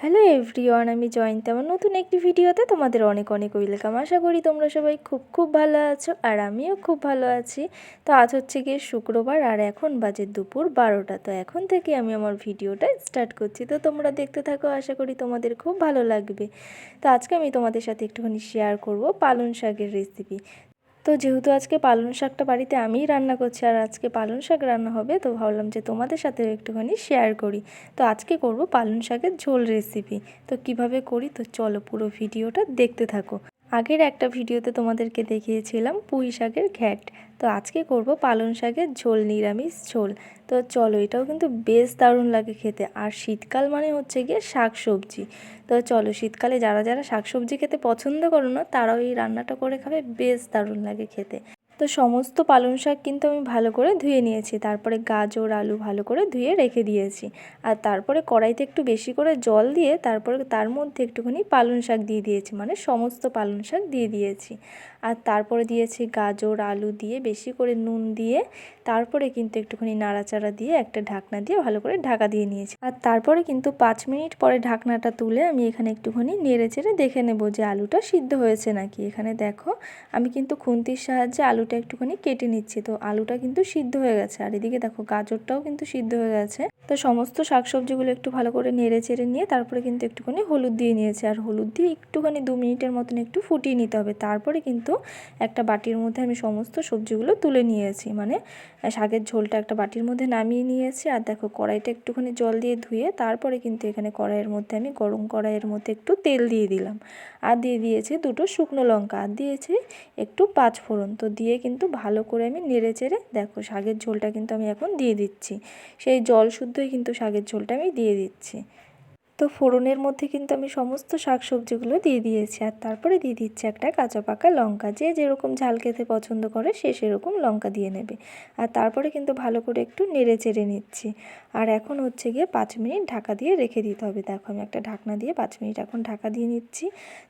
Hello everyone, আমি জয়ন্ত। আমার নতুন একটি ভিডিওতে তোমাদের অনেক অনেক ওয়েলকাম। আশা করি তোমরা সবাই খুব খুব ভালো আছো আর আমিও খুব ভালো আছি। তো আজ হচ্ছে গিয়ে শুক্রবার আর এখন বাজে দুপুর বারোটা। তো এখন থেকে আমি আমার ভিডিওটা স্টার্ট করছি। তো তোমরা দেখতে থাকো, আশা করি তোমাদের খুব ভালো লাগবে। তো আজকে আমি তোমাদের সাথে একটুখানি শেয়ার করব পালং শাকের রেসিপি তো যেহেতু আজকে পালং শাকটা বাড়িতে আমিই রান্না করছি আর আজকে পালং শাক রান্না হবে, তো ভাবলাম যে তোমাদের সাথে একটুখানি শেয়ার করি। তো আজকে করব পালং শাকের ঝোল রেসিপি তো কীভাবে করি, তো চলো পুরো ভিডিওটা দেখতে থাকো। আগের একটা ভিডিওতে তোমাদেরকে দেখিয়েছিলাম পুঁই শাকের ঘ্যাট। তো আজকে করব পালং শাকের ঝোল, নিরামিষ ঝোল। তো চলো, এটাও কিন্তু বেশ দারুণ লাগে খেতে। আর শীতকাল মানে হচ্ছে গিয়ে শাক সবজি তো চলো, শীতকালে যারা যারা শাক সবজি খেতে পছন্দ করো না, তারাও এই রান্নাটা করে খাবে, বেশ দারুণ লাগে খেতে। তো সমস্ত পালং শাক কিন্তু আমি ভালো করে ধুয়ে নিয়েছি। তারপরে গাজর, আলু ভালো করে ধুয়ে রেখে দিয়েছি। আর তারপরে কড়াইতে একটু বেশি করে জল দিয়ে তারপরে তার মধ্যে একটুখানি পালং শাক দিয়ে দিয়েছি। মানে সমস্ত পালং শাক দিয়ে দিয়েছি। আর তারপরে দিয়েছি গাজর, আলু দিয়ে বেশি করে নুন দিয়ে তারপরে কিন্তু একটুখানি নাড়াচাড়া দিয়ে একটা ঢাকনা দিয়ে ভালো করে ঢাকা দিয়ে নিয়েছি। আর তারপরে কিন্তু পাঁচ মিনিট পরে ঢাকনাটা তুলে আমি এখানে একটুখানি নেড়ে চেড়ে দেখে নেব যে আলুটা সিদ্ধ হয়েছে নাকি। এখানে দেখো আমি কিন্তু খুন্তির সাহায্যে আলুটা একটুখানি কেটে নিচ্ছি। তো আলুটা কিন্তু সিদ্ধ হয়ে গেছে। আর এদিকে দেখো গাজরটাও কিন্তু সিদ্ধ হয়ে গেছে। তো সমস্ত শাকসবজিগুলো একটু ভালো করে নেড়ে চেড়ে নিয়ে তারপরে কিন্তু একটুখানি হলুদ দিয়ে নিয়েছি। আর হলুদ দিয়ে একটুখানি দু মিনিটের মতন একটু ফুটিয়ে নিতে হবে। তারপরে কিন্তু একটা বাটির মধ্যে আমি সমস্ত সবজিগুলো তুলে নিয়েছি। মানে শাকের ঝোলটা একটা বাটির মধ্যে নামিয়ে নিয়েছি। আর দেখো, কড়াইটা একটুখানি জল দিয়ে ধুয়ে তারপরে কিন্তু এখানে কড়াইয়ের মধ্যে আমি গরম কড়াইয়ের মধ্যে একটু তেল দিয়ে দিলাম। আর দিয়ে দিয়েছি দুটো শুকনো লঙ্কা। আর দিয়েছি একটু পাঁচ ফোড়ন। তো দিয়ে কিন্তু ভালো করে আমি নেড়ে চেড়ে দেখো, শাকের ঝোলটা কিন্তু আমি এখন দিয়ে দিচ্ছি। সেই জল শুদ্ধই কিন্তু শাকের ঝোলটা আমি দিয়ে দিচ্ছি। তো ফোড়নের মধ্যে কিন্তু আমি সমস্ত শাক সবজিগুলো দিয়ে দিয়েছি। আর তারপরে দিয়ে দিচ্ছি একটা কাঁচা পাকা লঙ্কা। যে যেরকম ঝাল খেতে পছন্দ করে সে সেরকম লঙ্কা দিয়ে নেবে। আর তারপরে কিন্তু ভালো করে একটু নেড়ে চেড়ে নিচ্ছি। আর এখন হচ্ছে গিয়ে পাঁচ মিনিট ঢাকা দিয়ে রেখে দিতে হবে। দেখো আমি একটা ঢাকনা দিয়ে পাঁচ মিনিট এখন ঢাকা দিয়ে নিচ্ছি।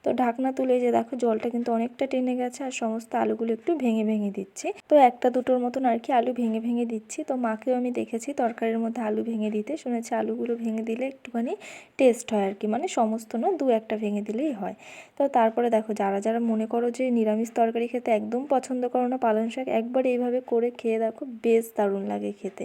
তো ঢাকনা তুলে যে দেখো জলটা কিন্তু অনেকটা টেনে গেছে আর সমস্ত আলুগুলো একটু ভেঙে ভেঙে দিচ্ছি। তো একটা দুটোর মতন আর কি আলু ভেঙে ভেঙে দিচ্ছি। তো মাকেও আমি দেখেছি তরকারির মধ্যে আলু ভেঙে দিতে। শুনেছি আলুগুলো ভেঙে দিলে একটুখানি টেস্ট হয় আর কি মানে সমস্ত না দু একটা ভেঙে দিলেই হয়। তো তারপরে দেখো যারা যারা মনে করো যে নিরামিষ তরকারি খেতে একদম পছন্দ করো না, পালং শাক একবার এইভাবে করে খেয়ে দেখো বেশ দারুণ লাগে খেতে।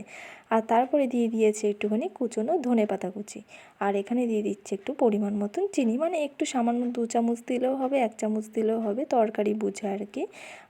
আর তারপরে দিয়ে দিয়েছে একটুখানি কুচনো ধনে পাতা কুচি। আর এখানে দিয়ে দিচ্ছে একটু পরিমাণ মতন চিনি মানে একটু সামান্য দু চামচ দিলেও হবে, এক চামচ দিলেও হবে তরকারি বুঝে আর কি।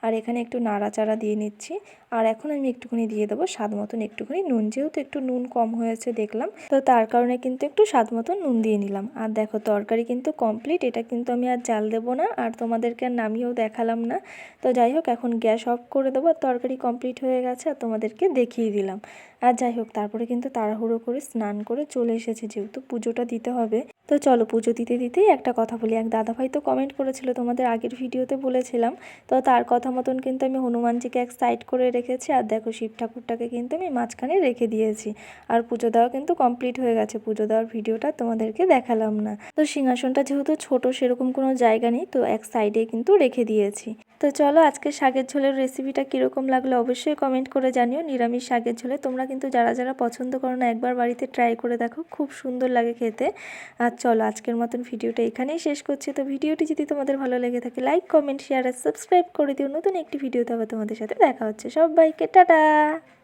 আর এখানে একটু নাড়াচাড়া দিয়ে নিচ্ছি। আর এখন আমি একটুখানি দিয়ে দেবো স্বাদ মতন একটুখানি, নুন যেহেতু একটু নুন কম হয়েছে দেখলাম, তো তার কারণে কিন্তু একটু স্বাদ মতন নুন দিয়ে নিলাম। আর দেখো, তরকারি কিন্তু কমপ্লিট এটা কিন্তু আমি আর জাল দেবো না, আর তোমাদেরকে আর নামিয়েও দেখালাম না। তো যাই হোক, এখন গ্যাস অফ করে দেবো, আর তরকারি কমপ্লিট হয়ে গেছে, আর তোমাদেরকে দেখিয়ে দিলাম। আর যাই হোক, তারপরে কিন্তু তাড়াহুড়ো করে স্নান করে চলে এসেছে, যেহেতু পুজোটা দিতে হবে। তো চলো, পুজো দিতে দিতেই একটা কথা বলি। এক দাদাভাই তো কমেন্ট করেছিল, তোমাদের আগের ভিডিওতে বলেছিলাম। তো তার কথা মতন কিন্তু আমি হনুমানজিকে এক সাইড করে রেখেছি আর দেখো, শিব ঠাকুরটাকে কিন্তু আমি মাঝখানে রেখে দিয়েছি। আর পুজো দেওয়া কিন্তু কমপ্লিট হয়ে গেছে। পুজো দেওয়ার ভিডিওটা তোমাদেরকে দেখালাম না। তো সিংহাসনটা যেহেতু ছোট, সেরকম কোনো জায়গা নেই, তো এক সাইডে কিন্তু রেখে দিয়েছি। তো চলো আজকে শাকের ঝোলের রেসিপিটা কীরকম লাগল অবশ্যই কমেন্ট করে জানিও। নিরামিষ শাকের ঝোলে তোমরা কিন্তু যারা যারা পছন্দ করো না, একবার বাড়িতে ট্রাই করে দেখো। খুব সুন্দর লাগে খেতে। আর চলো, আজকের মতন ভিডিওটা এখানেই শেষ করছি। তো ভিডিওটি যদি তোমাদের ভালো লেগে থাকে লাইক কমেন্ট শেয়ার আর সাবস্ক্রাইব করে দিও। নতুন একটি ভিডিওতে আবার তোমাদের সাথে দেখা হচ্ছে। সব সবাইকে, টাটা!